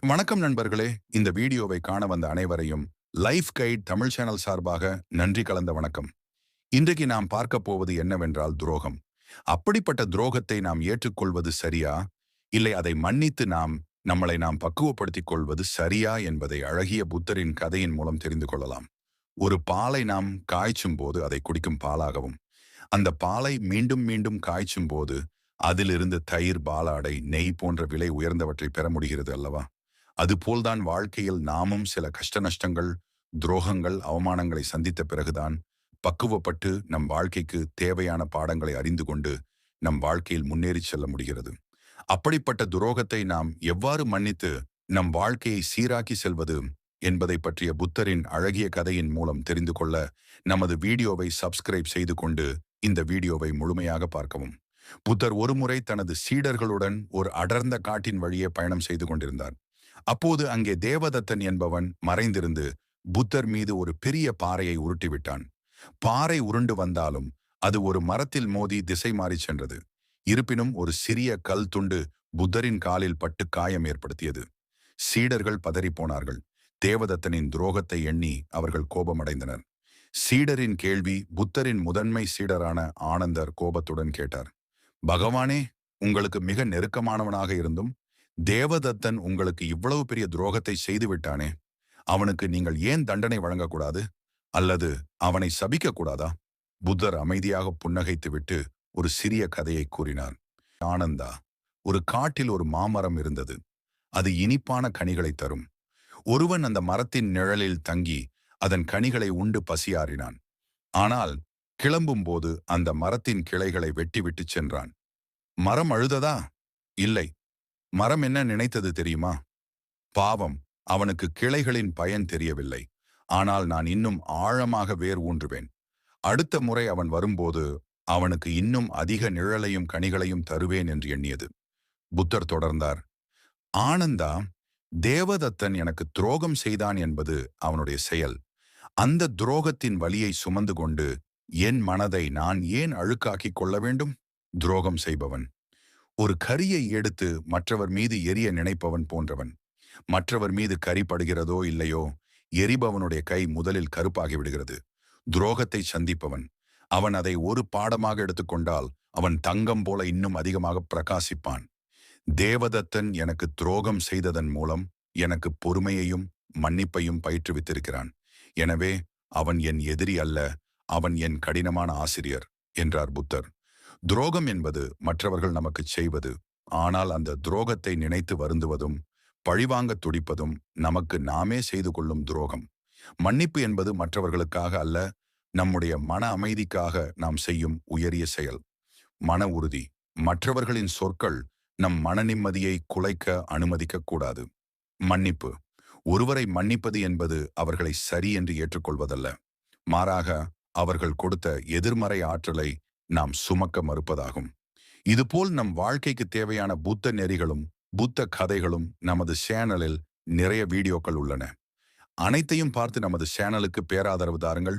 வணக்கம் நண்பர்களே. இந்த வீடியோவை காண வந்த அனைவரையும் லைஃப் கைட் தமிழ் சேனல் சார்பாக நன்றி கலந்த வணக்கம். இன்றைக்கு நாம் பார்க்க போவது என்னவென்றால் துரோகம். அப்படிப்பட்ட துரோகத்தை நாம் ஏற்றுக்கொள்வது சரியா? இல்லை அதை மன்னித்து நாம் நம்மளை நாம் பக்குவப்படுத்திக் கொள்வது சரியா என்பதை அழகிய புத்தரின் கதையின் மூலம் தெரிந்து கொள்ளலாம். ஒரு பாலை நாம் காய்ச்சும் போது அதை குடிக்கும் பாலாகவும் அந்த பாலை மீண்டும் மீண்டும் காய்ச்சும் போது அதிலிருந்து தயிர் பாலாடை நெய் போன்ற விலை உயர்ந்தவற்றை பெற முடிகிறது அல்லவா? அதுபோல்தான் வாழ்க்கையில் நாமும் சில கஷ்ட நஷ்டங்கள் துரோகங்கள் அவமானங்களை சந்தித்த பிறகுதான் பக்குவப்பட்டு நம் வாழ்க்கைக்கு தேவையான பாடங்களை அறிந்து கொண்டு நம் வாழ்க்கையில் முன்னேறி செல்ல முடிகிறது. அப்படிப்பட்ட துரோகத்தை நாம் எவ்வாறு மன்னித்து நம் வாழ்க்கையை சீராக்கி செல்வது என்பதை பற்றிய புத்தரின் அழகிய கதையின் மூலம் தெரிந்து கொள்ள நமது வீடியோவை சப்ஸ்கிரைப் செய்து கொண்டு இந்த வீடியோவை முழுமையாக பார்க்கவும். புத்தர் ஒருமுறை தனது சீடர்களுடன் ஒரு அடர்ந்த காட்டின் வழியே பயணம் செய்து கொண்டிருந்தார். அப்போது அங்கே தேவதத்தன் என்பவன் மறைந்திருந்து புத்தர் மீது ஒரு பெரிய பாறையை உருட்டிவிட்டான். பாறை உருண்டு வந்தாலும் அது ஒரு மரத்தில் மோதி திசை மாறி சென்றது. இருப்பினும் ஒரு சிறிய கல் துண்டு புத்தரின் காலில் பட்டு காயம் ஏற்படுத்தியது. சீடர்கள் பதறிப்போனார்கள் தேவதத்தனின் துரோகத்தை எண்ணி அவர்கள் கோபமடைந்தனர். சீடரின் கேள்வி புத்தரின் முதன்மை சீடரான ஆனந்தர் கோபத்துடன் கேட்டார். பகவானே உங்களுக்கு மிக நெருக்கமானவனாக இருந்தும் தேவதத்தன் உங்களுக்கு இவ்வளவு பெரிய துரோகத்தை செய்து விட்டானே அவனுக்கு நீங்கள் ஏன் தண்டனை வழங்கக்கூடாது? அல்லது அவனை சபிக்க கூடாதா புத்தர் அமைதியாக புன்னகைத்துவிட்டு ஒரு சிறிய கதையை கூறினார். ஆனந்தா ஒரு காட்டில் ஒரு மாமரம் இருந்தது. அது இனிப்பான கனிகளை தரும். ஒருவன் அந்த மரத்தின் நிழலில் தங்கி அதன் கனிகளை உண்டு பசியாறினான். ஆனால் கிளம்பும் போது அந்த மரத்தின் கிளைகளை வெட்டிவிட்டு சென்றான். மரம் அழுததா? இல்லை. மரம் என்ன நினைத்தது தெரியுமா? பாவம் அவனுக்கு கிளைகளின் பயன் தெரியவில்லை. ஆனால் நான் இன்னும் ஆழமாக வேர் ஊன்றுவேன். அடுத்த முறை அவன் வரும்போது அவனுக்கு இன்னும் அதிக நிழலையும் கனிகளையும் தருவேன் என்று எண்ணியது. புத்தர் தொடர்ந்தார் ஆனந்தா தேவதத்தன் எனக்கு துரோகம் செய்தான் என்பது அவனுடைய செயல். அந்த துரோகத்தின் வழியை சுமந்து கொண்டு என் மனதை நான் ஏன் அழுக்காக்கிக் கொள்ள வேண்டும்? துரோகம் செய்பவன் ஒரு கரியை எடுத்து மற்றவர் மீது எரிய நினைப்பவன் போன்றவன். மற்றவர் மீது கரி படுகிறதோ இல்லையோ எரிபவனுடைய கை முதலில் கருப்பாகி விடுகிறது. துரோகத்தை சந்திப்பவன். அவன் அதை ஒரு பாடமாக எடுத்துக்கொண்டால் அவன் தங்கம் போல இன்னும் அதிகமாக பிரகாசிப்பான். தேவதத்தன் எனக்கு துரோகம் செய்ததன் மூலம் எனக்கு பொறுமையையும் மன்னிப்பையும் பயிற்றுவித்திருக்கிறான். எனவே அவன் என் எதிரி அல்ல அவன் என் கடினமான ஆசிரியர் என்றார் புத்தர். துரோகம் என்பது மற்றவர்கள் நமக்கு செய்வது. ஆனால் அந்த துரோகத்தை நினைத்து வருந்துவதும் பழிவாங்க துடிப்பதும் நமக்கு நாமே செய்து கொள்ளும் துரோகம். மன்னிப்பு என்பது மற்றவர்களுக்காக அல்ல நம்முடைய மன அமைதிக்காக நாம் செய்யும் உயரிய செயல். மன உறுதி. மற்றவர்களின் சொற்கள் நம் மன நிம்மதியை குலைக்க அனுமதிக்க கூடாது. மன்னிப்பு. ஒருவரை மன்னிப்பது என்பது அவர்களை சரி என்று ஏற்றுக்கொள்வதல்ல. மாறாக அவர்கள் கொடுத்த எதிர்மறை ஆற்றலை நாம் சுமக்க மறுப்பதாகும். இதுபோல் நம் வாழ்க்கைக்கு தேவையான புத்த நெறிகளும் புத்த கதைகளும் நமது சேனலில் நிறைய வீடியோக்கள் உள்ளன. அனைத்தையும் பார்த்து நமது சேனலுக்கு பேராதரவு தாருங்கள்.